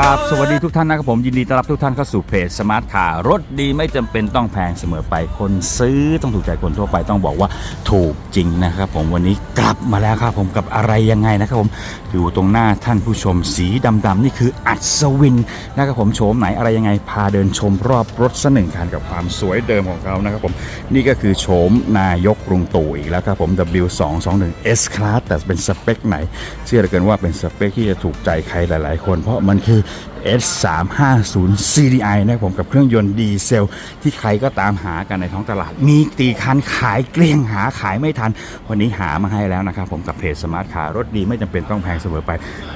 ครับ สวัสดีทุกท่านนะครับผมยินดีต้อนรับทุกท่านเข้าสู่เพจสมาร์ทคาร์รถดีไม่จำเป็นต้องแพงเสมอไปคนซื้อต้องถูกใจคนทั่วไปต้องบอกว่าถูกจริงนะครับผมวันนี้กลับมาแล้วครับผมกับอะไรยังไงนะครับผมอยู่ตรงหน้าท่านผู้ชมสีดำๆนี่คืออัศวินนะครับผมโฉมไหนอะไรยังไงพาเดินชมรอบรถสักหนึ่งคันกับความสวยเดิมของเขานะครับผมนี่ก็คือโฉมนายกกรุงตู่อีกแล้วครับผม W221 S Class แต่เป็นสเปคไหน เชื่อเหลือเกินว่าเป็นสเปคที่จะถูกใจใครหลาย ๆ คน เพราะมันคือ S350 CDI นะครับผมกับเครื่องยนต์ดีเซล ที่ใครก็ตามหากันในท้องตลาด มีตีคันขายเกลี้ยงหาขายไม่ทัน วันนี้หามาให้แล้วนะครับผมกับเพจสมาร์ทคาร์รถดีไม่จำเป็นต้องแพงเสมอไป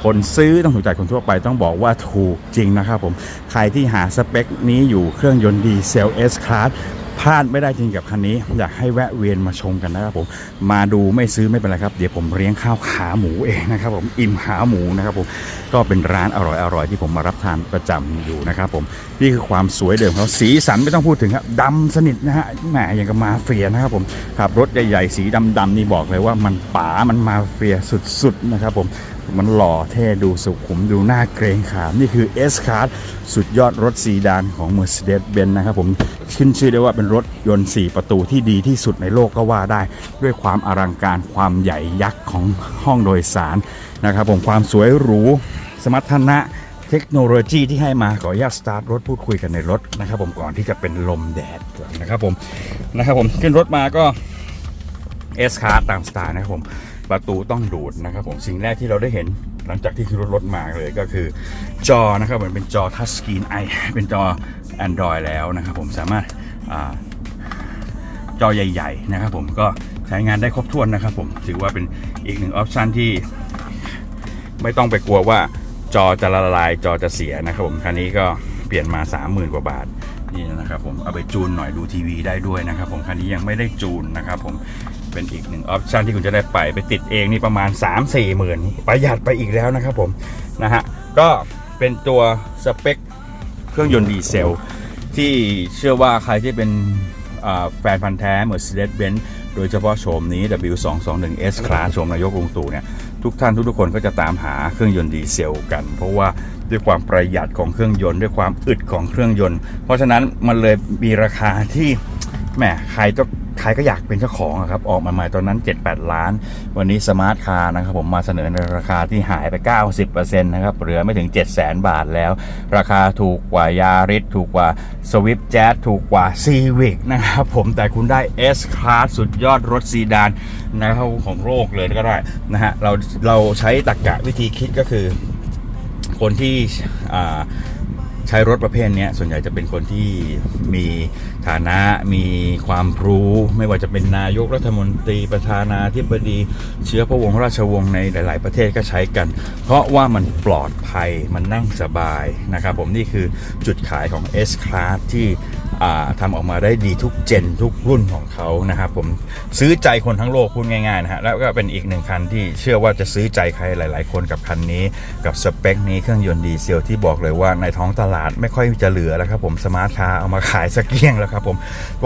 คนซื้อต้องถูกใจคนทั่วไปต้องบอกว่าถูกจริงนะครับผม ใครที่หาสเปคนี้อยู่เครื่องยนต์ดีเซล S Class พลาดไม่ได้จริงกับคันนี้ อยากให้แวะเวียนมาชมกันนะครับผมมาดูไม่ซื้อไม่เป็นไรครับ เดี๋ยวผมเลี้ยงข้าวขาหมูเองนะครับผมอิ่มขาหมูนะครับผมก็เป็นร้านอร่อยๆที่ผมมารับทานประจำอยู่นะครับผมนี่คือความสวยเดิมเขาสีสันไม่ต้องพูดถึงครับดำสนิทนะฮะแหมอย่างกับมาเฟียนะครับผมขับรถใหญ่ๆสีดำๆนี่บอกเลยว่ามันป๋ามันมาเฟียสุดๆนะครับผม มันหล่อเท่ดูสุขุมดูน่าเกรงขาม นี่คือ S Class สุดยอดรถซีดานของ Mercedes-Benz นะครับผมขึ้นชื่อได้ว่าเป็นรถยนต์ 4 ประตูที่ดีที่สุดในโลกก็ว่าได้ ด้วยความอลังการความใหญ่ยักษ์ของห้องโดยสารนะครับผมความสวยหรูสมรรถนะเทคโนโลยีที่ให้มาขออนุญาตสตาร์ทรถพูดคุยกันในรถนะครับผมก่อนที่จะเป็นลมแดดนะครับผมนะครับผมขึ้นรถมาก็เอสคาร์ตามสไตล์นะครับผม ประตูต้องดูดนะครับผมสิ่งแรกที่เราได้เห็นหลังจากที่คือรถรถมาเลยก็คือจอนะครับเหมือนเป็นจอทัชสกรีนไอเป็นจอ Android แล้วนะครับผมสามารถอาจอใหญ่ ๆ นะครับผมก็ใช้งานได้ครบถ้วนนะครับผมถือว่าเป็นอีกหนึ่งออปชันที่ไม่ต้องไปกลัวว่าจอจะละลายจอจะเสียนะครับผมคันนี้ก็เปลี่ยนมา 30,000 กว่าบาทนี่นะครับผมเอาไปจูนหน่อยดูทีวีได้ด้วยนะครับผมคันนี้ยังไม่ได้จูนนะครับผม เป็นอีกหนึ่งออปชันที่คุณจะได้ไปไปติดเองนี่ประมาณ 3 4หมื่นประหยัดไปอีกแล้วนะครับผมนะฮะก็เป็นตัวสเปคเครื่องยนต์ดีเซล ที่เชื่อว่าใครที่เป็นแฟนพันธ์แท้ Mercedes-Benz โดยเฉพาะโฉมนี้ W221 S Class โฉมนายกลุงตู่เนี่ยทุกท่านทุกๆคนก็จะตามหาเครื่องยนต์ดีเซลกัน เพราะว่าด้วยความประหยัดของเครื่องยนต์ด้วยความอึดของเครื่องยนต์ เพราะฉะนั้นมันเลยมีราคาที่แหมใครก็ใค รก็อยากเป็นเจ้าของครับ ออกมาใหม่ตอนนั้น 7-8 ล้าน วันนี้สมาร์ทคาร์นะครับผมมาเสนอในราคาที่หายไป 90%นะครับ เหลือไม่ถึง 700,000 บาทแล้ว ราคาถูกกว่ายาริสถูกกว่าสวิฟ t แจ๊ถูกกว่าซีวิกนะครับผมแต่คุณได้ S Class สุดยอดรถซีดานนะครับของโลกเลยก็ได้นะฮะเราเราใช้ตรรกกะวิธีคิดก็คือ คนที่อ่า ใช้รถประเภทนี้ส่วนใหญ่จะเป็นคนที่มีฐานะมีความรู้ ไม่ว่าจะเป็นนายกรัฐมนตรีประธานาธิบดี เชื้อพระวงศ์ราชวงศ์ในหลาย ๆ ประเทศก็ใช้กัน เพราะว่ามันปลอดภัยมันนั่งสบายนะครับผมนี่คือจุดขายของ S Class ที่ ทำออกมาได้ดีทุกเจนทุกรุ่นของเขานะครับผมซื้อใจคนทั้งโลกพูดง่ายๆนะฮะแล้วก็เป็นอีกหนึ่งคันที่เชื่อว่าจะซื้อใจใครหลาย ๆ คนกับคันนี้กับสเปคนี้เครื่องยนต์ดีเซลที่บอกเลยว่าในท้องตลาดไม่ค่อยจะเหลือแล้วครับผมสมาร์ทคาร์เอามาขายสกเกี้ยงแล้วครับผม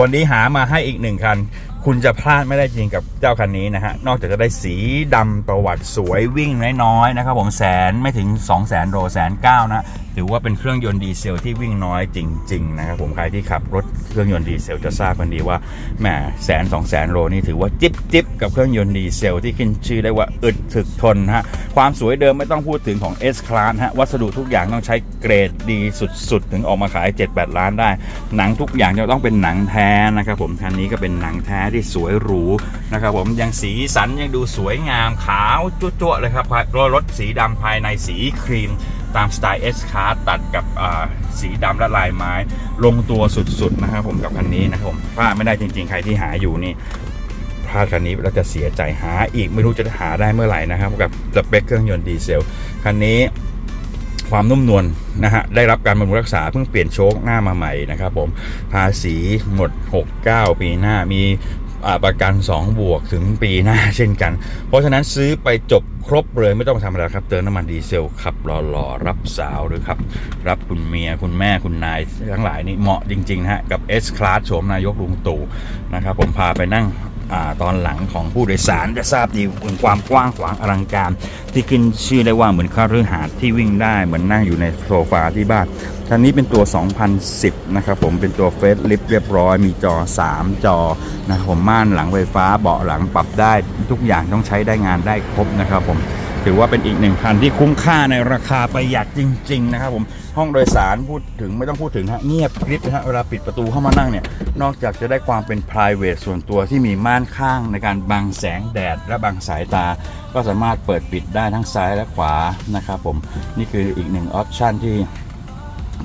วันนี้หามาให้อีกหนึ่งคันคุณจะพลาดไม่ได้จริงกับเจ้าคันนี้นะฮะ นอกจากจะได้สีดำประวัติสวยวิ่งน้อยๆนะครับผมแสนไม่ถึง 2 0 0แสนโลแสนเก้านะถือว่าเป็นเครื่องยนต์ดีเซลที่วิ่งน้อยจริง ๆ นะครับผมใครที่ขับรถเครื่องยนต์ดีเซลจะทราบกันดีว่าแหมแสนสองแสนโลนี่ถือว่าจิ๊บจิบกับเครื่องยนต์ดีเซลที่ขึ้นชื่อได้ว่าอึดถึกทนฮะความสวยเดิมไม่ต้องพูดถึงของ S Class ฮะวัสดุทุกอย่างต้องใช้เกรดดีสุด ๆ ถึงออกมาขาย 7-8 ล้านได้ หนังทุกอย่างจะต้องเป็นหนังแท้นะครับผมคันนี้ก็เป็นหนังแท้ที่สวยหรูนะครับผมยังสีสันยังดูสวยงามขาวจั่วๆเลยครับรถสีดำภายในสีครีม ตามสไตล์ S Class ตัดกับอ่าสีดำและลายไม้ ลงตัวสุดๆนะครับผมกับคันนี้นะครับผมพลาดไม่ได้จริงๆ ใครที่หาอยู่นี่พลาดคันนี้แล้วจะเสียใจหาอีกไม่รู้จะหาได้เมื่อไหร่นะครับ กับสเปคเครื่องยนต์ดีเซลคันนี้ความนุ่มนวลนะฮะได้รับการบำรุงรักษาเพิ่งเปลี่ยนโชคหน้ามาใหม่นะครับผมภาษีหมด 69 ปีหน้ามี ประกัน 2 บวกถึงปีหน้าเช่นกัน เพราะฉะนั้นซื้อไปจบครบเลยไม่ต้องทำอะไรครับ เติมน้ำมันดีเซลขับหล่อๆรับสาวหรือครับ รับคุณเมียคุณแม่คุณนายทั้งหลายนี่เหมาะจริงๆนะฮะกับ S Class โฉมนายกลุงตู่นะครับผมพาไปนั่งอาตอนหลังของผู้โดยสารจะทราบดีถึงความกว้างขวางอลังการ ที่ขึ้นชื่อได้ว่าเหมือนคารือหาดที่วิ่งได้เหมือนนั่งอยู่ในโซฟาที่บ้าน คันนี้เป็นตัว 2010 นะครับผมเป็นตัวเฟสลิฟเรียบร้อย มีจอ 3 จอนะครับผมม่านหลังไฟฟ้าเบาะหลังปรับได้ทุกอย่างต้องใช้ได้งานได้ครบนะครับผมถือว่าเป็นอีกหนึ่งคันที่คุ้มค่าในราคาประหยัดจริง ๆ นะครับผมห้องโดยสารพูดถึงไม่ต้องพูดถึงฮะเงียบกริบนะฮะเวลาปิดประตูเข้ามานั่งเนี่ย นอกจากจะได้ความเป็น p r i v a t ส่วนตัวที่มีม่านข้างในการบังแสงแดดและบังสายตา ก็สามารถเปิดปิดได้ทั้งซ้ายและขวานะครับผมนี่คืออีกหนึ่งออปชันที่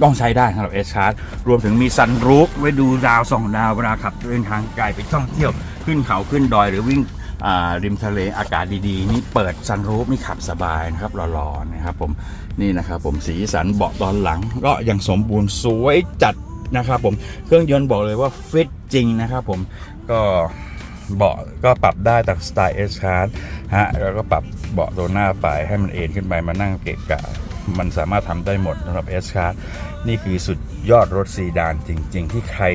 ต้องใช้ได้สำหรับ S Card รวมถึงมีซันรูฟไว้ดูดาวส่องดาวเวลาขับเดินทางไกลไปท่องเที่ยวขึ้นเขาขึ้นดอยหรือวิ่งริมทะเลอากาศดีๆ นี่เปิดซันรูฟนี่ขับสบายนะครับหล่อๆนะครับผมนี่นะครับผมสีสันเบาะตอนหลัง ก็ยังสมบูรณ์สวยจัดนะครับผมเครื่องยนต์บอกเลยว่าฟิตจริงนะครับผมก็เบาะก็ปรับได้ตามสไตล์ S Card ฮะแล้วก็ปรับเบาะตัวหน้าไปให้มันเอ็นขึ้นไปมานั่งเกะกะ มันสามารถทำได้หมดสำหรับ S Class นี่คือสุดยอดรถซีดานจริง ๆ ที่ใคร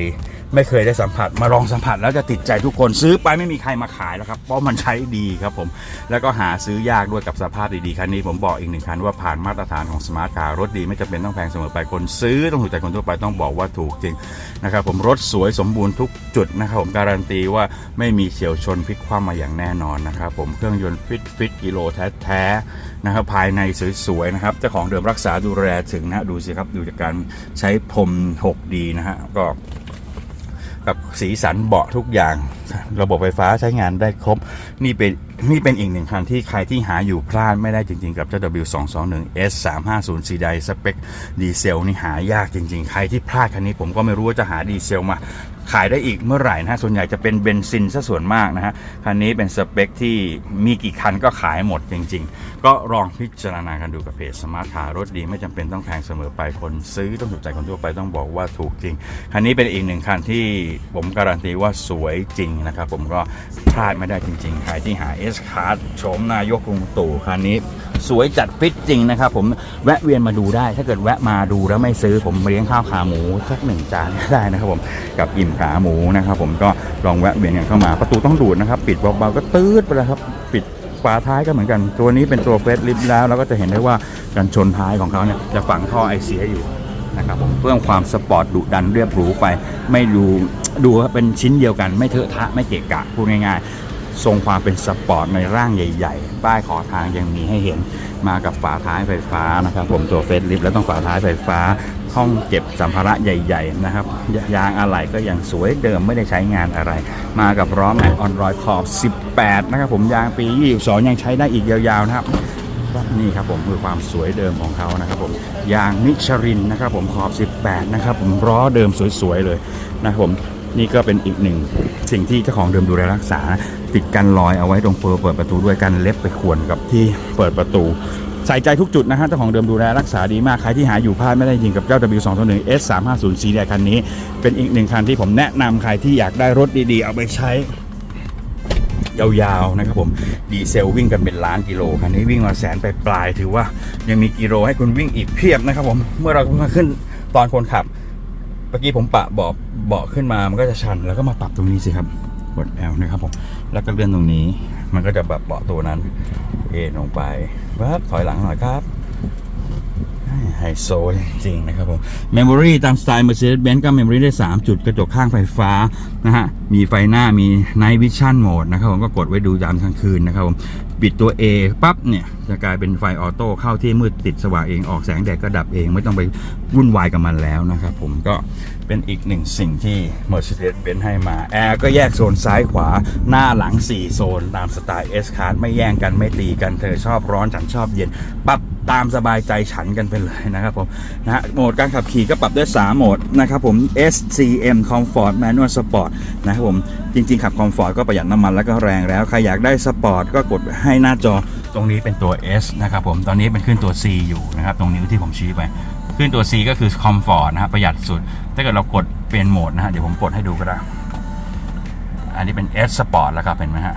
ไม่เคยได้สัมผัสมาลองสัมผัสแล้วจะติดใจทุกคนซื้อไปไม่มีใครมาขายแล้วครับ เพราะมันใช้ดีครับผม แล้วก็หาซื้อยากด้วยกับสภาพดีๆคันนี้ผมบอกอีกหนึ่งคันว่าผ่านมาตรฐานของสมาร์ทคาร์รถดีไม่จำเป็นต้องแพงเสมอไปคนซื้อต้องถูกใจคนทั่วไปต้องบอกว่าถูกจริงนะครับผมรถสวยสมบูรณ์ทุกจุดนะครับผมการันตีว่าไม่มีเฉียวชนพลิกคว่ำมาอย่างแน่นอนนะครับผมเครื่องยนต์ฟิตฟิตกิโลแท้ๆนะครับภายในสวยๆนะครับเจ้าของเดิมรักษาดูแลถึงนะดูสิครับดูจากการใช้พรม 6D นะฮะก็ กับสีสันเบาะทุกอย่าง ระบบไฟฟ้าใช้งานได้ครบ นี่เป็นนี่เป็นอีกหนึ่งคันที่ใครที่หาอยู่พลาดไม่ได้จริงๆ กับเจ้า W221 S350 ซีไดสเปคดีเซลนี่หายากจริงๆ ใครที่พลาดคันนี้ผมก็ไม่รู้ว่าจะหาดีเซลมา ขายได้อีกเมื่อไหร่นะฮะส่วนใหญ่จะเป็นเบนซินซะส่วนมากนะฮะคันนี้เป็นสเปคที่มีกี่คันก็ขายหมดจริง ๆ ก็ลองพิจารณากันดูกับเพจสมาร์ทคารถดีไม่จำเป็นต้องแพงเสมอไปคนซื้อต้องถูกใจคนทั่วไปต้องบอกว่าถูกจริง คันนี้เป็นอีกหนึ่งคันที่ผมการันตีว่าสวยจริงนะครับผมก็พลาดไม่ได้จริงๆใครที่หา S Card โฉมนายกกรุงตู่คันนี้ สวยจัดฟิตจริงนะครับผมแวะเวียนมาดูได้ ถ้าเกิดแวะมาดูแล้วไม่ซื้อผมเลี้ยงข้าวขาหมูสักหนึ่งจานก็ได้นะครับผมกับอิ่มขาหมูนะครับผมก็ลองแวะเวียนกันเข้ามาประตูต้องดูดนะครับ ปิดเบาๆก็ตืดไปแล้วครับปิดฝาท้ายก็เหมือนกัน ตัวนี้เป็นตัวเฟสลิฟต์แล้วเราก็จะเห็นได้ว่าการชนท้ายของเขาเนี่ยจะฝังท่อไอเสียอยู่นะครับผมเพิ่มความสปอร์ตดุดันเรียบหรูไป ไม่ดูดูว่าเป็นชิ้นเดียวกันไม่เถอะทะไม่เกะกะพูดง่ายๆ ทรงความเป็นสปอร์ตในร่างใหญ่ ๆ ป้ายขอทางยังมีให้เห็นมากับฝาท้ายไฟฟ้านะครับ ผมตัวเฟสลิฟต์แล้วต้องฝาท้ายไฟฟ้า ห้องเก็บสัมภาระใหญ่ ๆ นะครับ ยางอะไหล่ก็ยังสวยเดิมไม่ได้ใช้งานอะไร มากับล้อแม็กออนรอยขอบ 18 นะครับผมยางปี 22 ยังใช้ได้อีกยาวๆนะครับนี่ครับผมคือความสวยเดิมของเขานะครับผมยางมิชลินนะครับผมขอบ 18 นะครับผมล้อเดิมสวยๆเลยนะครับผม นี่ก็เป็นอีกหนึ่งสิ่งที่เจ้าของเดิมดูแลรักษา ติดกันรอยเอาไว้ตรงเปิดเปิดประตูด้วยกันเล็บไปข่วนกับที่เปิดประตู ใส่ใจทุกจุดนะฮะเจ้าของเดิมดูแลรักษาดีมาก ใครที่หาอยู่พลาดไม่ได้จริงกับเจ้า W221 S350 สีแดงคันนี้ เป็นอีกหนึ่งคันที่ผมแนะนำใครที่อยากได้รถดีๆ เอาไปใช้ยาวๆนะครับผมดีเซลวิ่งกันเป็นล้านกิโลคันนี้วิ่งมาแสนไปปลายถือว่ายังมีกิโลให้คุณวิ่งอีกเพียบนะครับผมเมื่อเรามาขึ้นตอนคนขับ มื่อกี้ผมปะเบาะเบาะขึ้นมามันก็จะชัน แล้วก็มาปรับตรงนี้สิครับกด L นะครับผมแล้วก็เลื่อนตรงนี้ มันก็จะแบบเบาะตัวนั้นเอนลงไปปั๊บถอยหลังหน่อยครับไฮโซจริง ๆ นะครับผมเมมโมรี่ตามสไตล์ Mercedes-Benz ก็เมมโมรี่ได้ 3 จุดกระจกข้างไฟฟ้า นะฮะ มีไฟหน้ามี Night Vision Mode นะครับผมก็กดไว้ดูยามกลางคืนนะครับผม ปิดตัว A ปั๊บเนี่ยจะกลายเป็นไฟออโต้เข้าที่มืดติดสว่างเองออกแสงแดดก็ดับเองไม่ต้องไปวุ่นวายกับมันแล้วนะครับผมก็เป็นอีกหนึ่งสิ่งที่ Mercedes-Benz ให้มาแอร์ก็แยกโซนซ้ายขวาหน้าหลัง 4 โซน ตามสไตล์ S Class ไม่แย่งกันไม่ตีกันเธอชอบร้อนฉันชอบเย็นปั๊บ ตามสบายใจฉันกันไปเลยนะครับผมนะฮะโหมดการขับขี่ก็ปรับได้ 3 โหมดนะครับผม SCM Comfort Manual Sport นะครับผมจริง ๆ ขับ Comfort ก็ประหยัดน้ำมันแล้วก็แรงแล้ว ใครอยากได้สปอร์ตก็กดให้หน้าจอตรงนี้เป็นตัว S นะครับผมตอนนี้เป็นขึ้นตัว C อยู่นะครับ ตรงนิ้วที่ผมชี้ไป ขึ้นตัว C ก็คือ Comfort นะครับประหยัดสุด ถ้าเกิดเรากดเปลี่ยนโหมดนะฮะเดี๋ยวผมกดให้ดูก็ได้ อันนี้เป็น S Sport แล้วครับเห็นไหมฮะ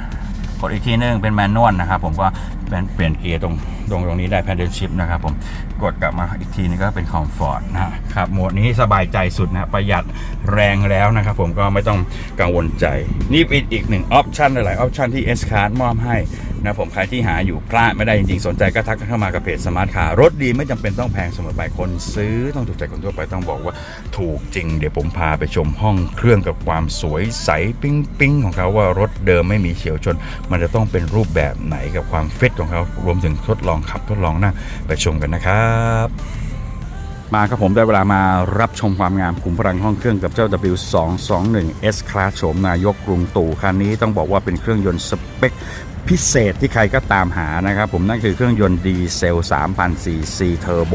กดอีกทีนึงเป็นแมนนวลนะครับผมก็เป็นเปลี่ยนเกียร์ตรงตรงตรงนี้ได้ paddle shift นะครับผมกดกลับมาอีกทีนึงก็เป็น comfort นะครับโหมดนี้สบายใจสุดนะประหยัดแรงแล้วนะครับผมก็ไม่ต้องกังวลใจ นี่เป็นอีกหนึ่งออปชันหลายๆออปชันที่ S Card มอบให้นะผมใครที่หาอยู่พลาดไม่ได้จริงๆ สนใจก็ทักเข้ามากับเพจสมาร์ทคารถดีไม่จำเป็นต้องแพงเสมอไปคนซื้อต้องถูกใจคนทั่วไปต้องบอกว่าถูกจริง เดี๋ยวผมพาไปชมห้องเครื่องกับความสวยใสปิ้งปิ้งๆของเขาว่ารถเดิมไม่มีเฉียวชน มันจะต้องเป็นรูปแบบไหนกับความฟิตของเขารวมถึงทดลองขับทดลองนั่งไปชมกันนะครับ มาครับผมได้เวลามารับชมความงามขุมพลังห้องเครื่องกับเจ้า W221 S Class โฉมนายกกรุงตู่คันนี้ต้องบอกว่าเป็นเครื่องยนต์สเปคพิเศษที่ใครก็ตามหานะครับผมนั่นคือเครื่องยนต์ดีเซล 3,000 ซีซีเทอร์โบ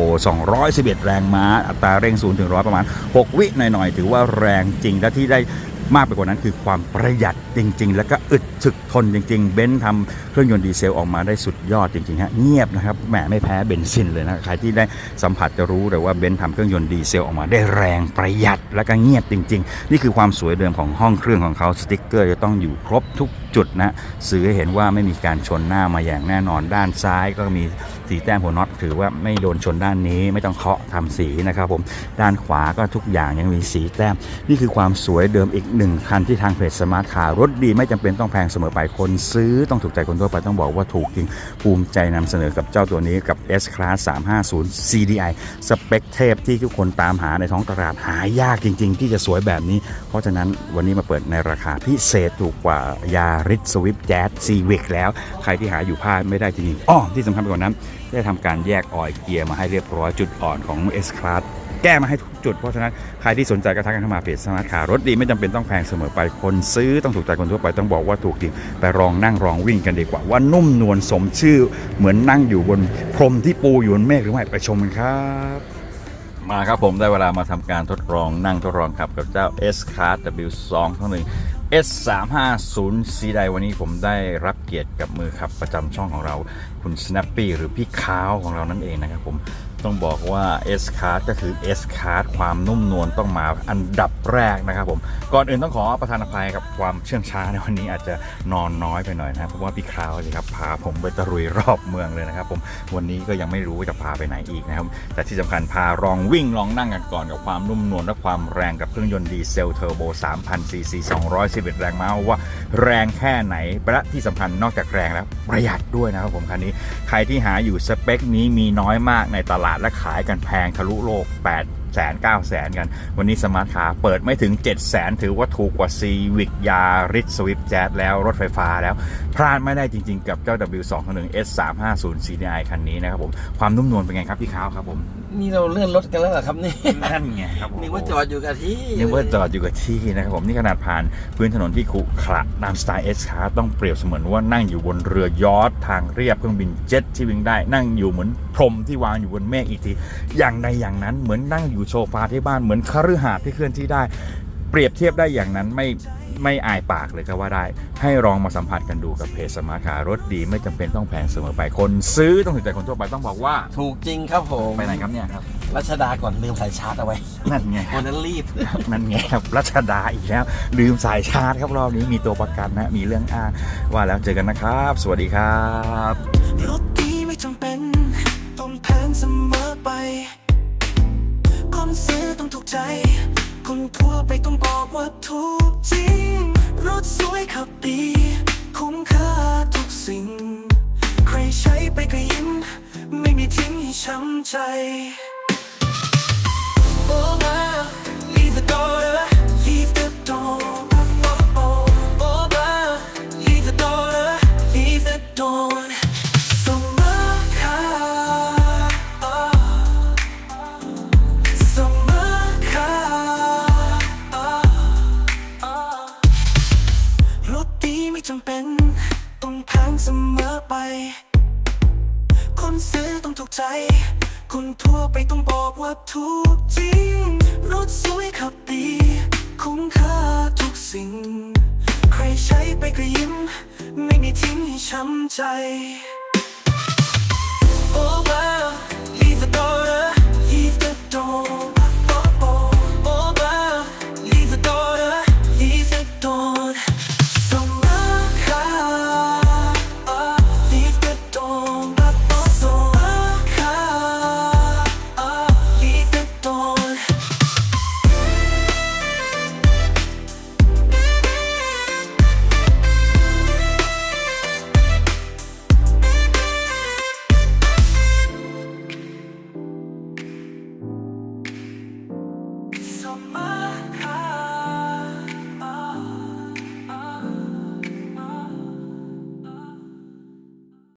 211 แรงม้า อัตราเร่ง 0 ถึง 100 ประมาณ 6 วิหน่อย ๆ ถือว่าแรงจริงและที่ได้ มากไปกว่านั้นคือความประหยัดจริง ๆ แล้วก็อึดถึกทนจริง ๆ เบนซ์ทำเครื่องยนต์ดีเซลออกมาได้สุดยอดจริงๆฮะเงียบนะครับแหมไม่แพ้เบนซินเลยนะใครที่ได้สัมผัสจะรู้เลยว่าเบนซ์ทำเครื่องยนต์ดีเซลออกมาได้แรงประหยัดแล้วก็เงียบจริง ๆ นี่คือความสวยเดิมของห้องเครื่องของเขาสติ๊กเกอร์จะต้องอยู่ครบทุกจุดนะสื่อให้เห็นว่าไม่มีการชนหน้ามาอย่างแน่นอนด้านซ้ายก็มี สีแต้มหัวน็อตถือว่าไม่โดนชนด้านนี้ไม่ต้องเคาะทำสีนะครับผมด้านขวาก็ทุกอย่างยังมีสีแต้ม นี่คือความสวยเดิมอีกหนึ่งคันที่ทางเพจสมาร์ทคาร์รถดีไม่จำเป็นต้องแพงเสมอไปคนซื้อต้องถูกใจคนทั่วไปต้องบอกว่าถูกจริงภูมิใจนำเสนอกับเจ้าตัวนี้กับ S Class 350 CDI สเปคเทพที่ทุกคนตามหาในท้องตลาดหายากจริง ๆ ที่จะสวยแบบนี้ เพราะฉะนั้นวันนี้มาเปิดในราคาพิเศษถูกกว่ายาริสสวิฟแจ๊สซีวิกแล้ว ใครที่หาอยู่พลาดไม่ได้จริงๆอ้อที่สำคัญไปกว่านั้น ได้ทำการแยกออยเกียร์มาให้เรียบร้อยจุดอ่อนของ S Class แก้มาให้ทุกจุด เพราะฉะนั้นใครที่สนใจก็ทักกันเข้ามาเพจสมาร์ทคาร์รถดีไม่จำเป็นต้องแพงเสมอไปคนซื้อต้องถูกใจคนทั่วไปต้องบอกว่าถูกจริงไปลองนั่งลองวิ่งกันดีกว่า ว่านุ่มนวลสมชื่อ เหมือนนั่งอยู่บนพรมที่ปูอยู่บนเมฆหรือไม่ไปชมกันครับ มาครับผมได้เวลามาทำการทดลองนั่งทดลองขับกับเจ้า S Class W2 ทั้งหนึ่ง S 3 5 0 C ใดวันนี้ผมได้รับเกียรติกับมือขับประจำช่องของเราคุณ Snappy หรือพี่ค้าวของเรานั่นเองนะครับผม ต้องบอกว่า S Card ก็คือ S Card ความนุ่มนวลต้องมาอันดับแรกนะครับผม ก่อนอื่นต้องขอประทานอภัยกับความเชื่องช้าในวันนี้อาจจะนอนน้อยไปหน่อยนะเพราะว่าพี่ค้าวสิครับพาผมไปตะลุยรอบเมืองเลยนะครับผมวันนี้ก็ยังไม่รู้ว่าจะพาไปไหนอีกนะครับแต่ที่สำคัญพาลองวิ่งลองนั่งกันก่อนกับความนุ่มนวลและความแรงกับเครื่องยนต์ดีเซลเทอร์โบ3,000ซีซี211 แรงม้าว่าแรงแค่ไหนและที่สำคัญนอกจากแรงแล้วประหยัดด้วยนะครับผมคันนี้ใครที่หาอยู่สเปคนี้มีน้อยมากในตลาดและขายกันแพงทะลุโลก 8 แสนเก้าแสนกัน วันนี้สมาร์ทคาร์เปิดไม่ถึง7 0 0แสนถือว่าถูกกว่าซีวิกยาริสสวิฟแจ๊แล้วรถไฟฟ้าแล้ว พลาดไม่ได้จริง ๆ กับเจ้า W2 1 S350 CDI คันนี้นะครับผม ความนุ่มนวลเป็นไงครับพี่ค้าวครับผม นี่เราเลื่อนรถกันแล้วเหรอครับนี่นั่นไงครับผมนึกว่าจอดอยู่กับที่นึกว่าจอดอยู่กับที่นะครับผมนี่ขนาดผ่านพื้นถนนที่ขรุขระตามสไตล์เอสคาต้องเปรียบเสมือนว่านั่งอยู่บนเรือยอททางเรียบเครื่องบินเจ็ตที่วิ่งได้ นั่งอยู่เหมือนพรหมที่วางอยู่บนเมฆอีกที อย่างใดอย่างนั้นเหมือนนั่งอยู่โซฟาที่บ้านเหมือนคฤหาสน์ที่เคลื่อนที่ได้ เปรียบเทียบได้อย่างนั้นไม่ไม่อายปากเลยก็ว่าได้ ให้ลองมาสัมผัสกันดูกับเพจสมาร์ทคาร์รถดีไม่จำเป็นต้องแพงเสมอไปคนซื้อต้องถึงใจคนทั่วไปต้องบอกว่า ถูกจริงครับผมไปไหนครับเนี่ยครับรัชดาก่อนลืมสายชาร์จเอาไว้ นั่นไงวันนั้นรีบนั่นไงครับรัชดาอีกแล้วลืมสายชาร์จครับรอบนี้มีตัวประกันนะมีเรื่องอ้างว่าแล้วเจอกันนะครับ สวัสดีครับรถดีไม่จำเป็นต้องแพงเสมอไปคนซื้อต้องถูกใจคนทั่ว ไปต้องบอกว่าถูกจริง รถสวยขับดี คุ้มค่าทุกสิ่ง ใครใช้ไปก็ยิ้ม ไม่มีทิ้งให้ช้ำใจ Oh, wow. Leave the door, คนซื้อต้องถูกใจ คนทั่วไปต้องบอกว่าถูกจริง รถสวยขับดี คุ้มค่าทุกสิ่ง ใครใช้ไปก็ยิ้ม ไม่มีทิ้งให้ช้ำใจ Oh wow